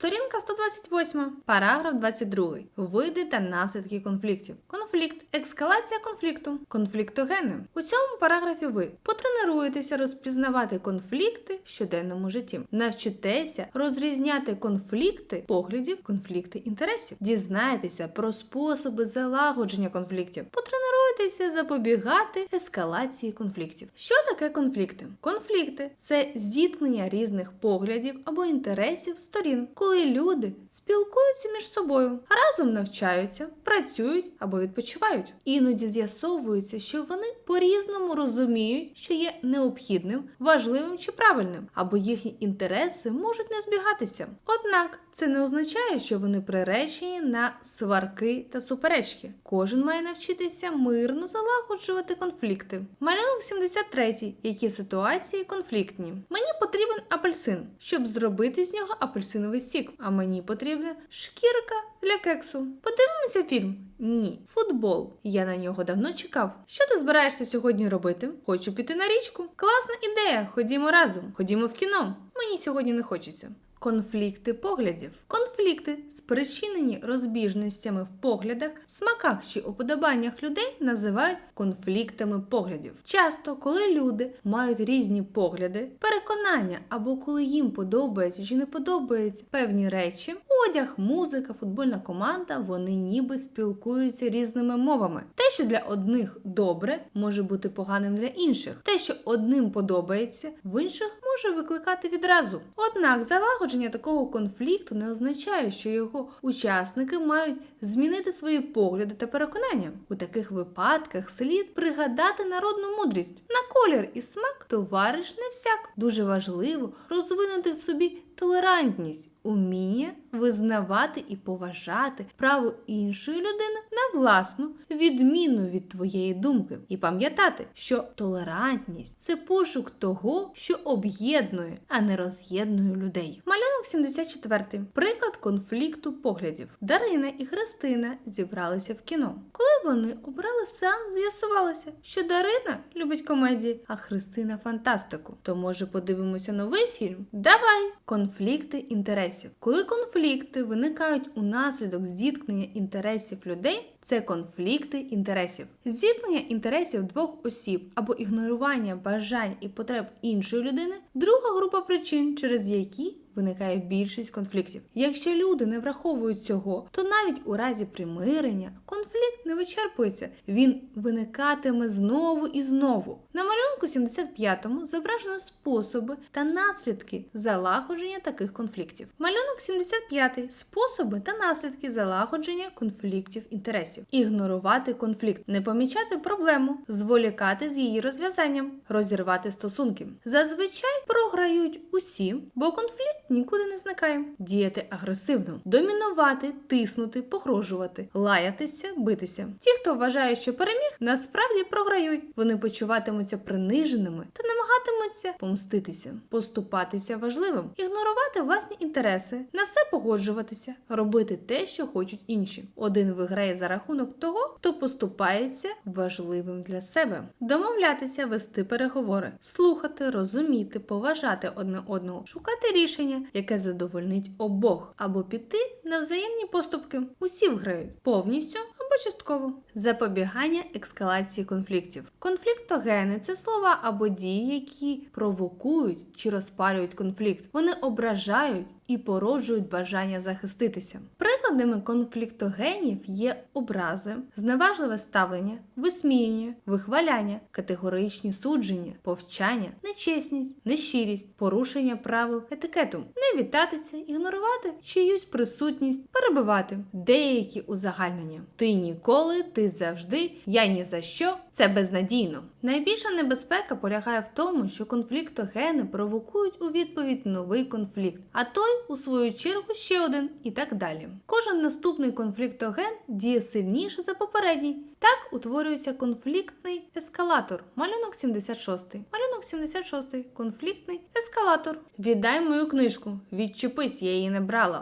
Сторінка 128, параграф 22. Види та наслідки конфліктів. Конфлікт, ескалація конфлікту, конфліктогени. У цьому параграфі ви потренуєтеся розпізнавати конфлікти в щоденному житті, навчитеся розрізняти конфлікти поглядів, конфлікти інтересів, дізнаєтеся про способи залагодження конфліктів, потренуєтеся запобігати ескалації конфліктів. Що таке конфлікти? Конфлікти це зіткнення різних поглядів або інтересів сторін, коли люди спілкуються між собою, разом навчаються, працюють або відпочивають. Іноді з'ясовується, що вони по-різному розуміють, що є необхідним, важливим чи правильним, або їхні інтереси можуть не збігатися. Однак це не означає, що вони приречені на сварки та суперечки. Кожен має навчитися мирно залагоджувати конфлікти. Малюнок 73. Які ситуації конфліктні? Мені потрібен апельсин, щоб зробити з нього апельсиновий сік. А мені потрібна шкірка для кексу. Подивимося фільм? Ні. Футбол. Я на нього давно чекав. Що ти збираєшся сьогодні робити? Хочу піти на річку. Класна ідея. Ходімо разом. Ходімо в кіно. Мені сьогодні не хочеться. Конфлікти поглядів. Конфлікти, спричинені розбіжностями в поглядах, смаках чи уподобаннях людей, називають конфліктами поглядів. Часто, коли люди мають різні погляди, переконання або коли їм подобається чи не подобаються певні речі, одяг, музика, футбольна команда, вони ніби спілкуються різними мовами. Те, що для одних добре, може бути поганим для інших. Те, що одним подобається, в інших може викликати відразу. Однак залагодження такого конфлікту не означає, що його учасники мають змінити свої погляди та переконання. У таких випадках слід пригадати народну мудрість на колір і смак товариш не всяк. Дуже важливо розвинути в собі толерантність, уміння визнавати і поважати право іншої людини на власну, відмінну від твоєї думки, і пам'ятати, що толерантність це пошук того, що об'єднує, а не роз'єднує людей. Малюнок 74. Приклад конфлікту поглядів. Дарина і Христина зібралися в кіно. Коли вони обрали сеанс, з'ясувалося, що Дарина любить комедії, а Христина фантастику. То може подивимося новий фільм? Давай! Конфлікти інтересів. Коли конфлікти виникають унаслідок зіткнення інтересів людей, це конфлікти інтересів. Зіткнення інтересів двох осіб або ігнорування бажань і потреб іншої людини друга група причин, через які виникає більшість конфліктів. Якщо люди не враховують цього, то навіть у разі примирення конфлікт вичерпується, він виникатиме знову і знову. На малюнку 75-му зображено способи та наслідки залагодження таких конфліктів. Малюнок 75 способи та наслідки залагодження конфліктів інтересів. Ігнорувати конфлікт, не помічати проблему, зволікати з її розв'язанням, розірвати стосунки. Зазвичай програють усі, бо конфлікт нікуди не зникає. Діяти агресивно, домінувати, тиснути, погрожувати, лаятися, битися. Ті, хто вважає, що переміг, насправді програють. Вони почуватимуться приниженими та намагатимуться помститися, поступатися важливим, ігнорувати власні інтереси, на все погоджуватися, робити те, що хочуть інші. Один виграє за рахунок того, хто поступається важливим для себе, домовлятися, вести переговори, слухати, розуміти, поважати одне одного, шукати рішення, яке задовольнить обох, або піти на взаємні поступки. Усі виграють повністю або частково. Запобігання ескалації конфліктів. Конфліктогени це слова або дії, які провокують чи розпалюють конфлікт. Вони ображають і породжують бажання захиститися. Прикладами конфліктогенів є образи, зневажливе ставлення, висміяння, вихваляння, категоричні судження, повчання, нечесність, нещирість, порушення правил етикету, не вітатися, ігнорувати чиюсь присутність, перебивати деякі узагальнення. Ти ніколи, ти завжди, я ні за що. Це безнадійно. Найбільша небезпека полягає в тому, що конфліктогени провокують у відповідь новий конфлікт, а той, у свою чергу, ще один і так далі. Кожен наступний конфліктоген діє сильніше за попередній. Так утворюється конфліктний ескалатор. Малюнок 76. Малюнок 76. Конфліктний ескалатор. Віддай мою книжку. Відчепись, я її не брала.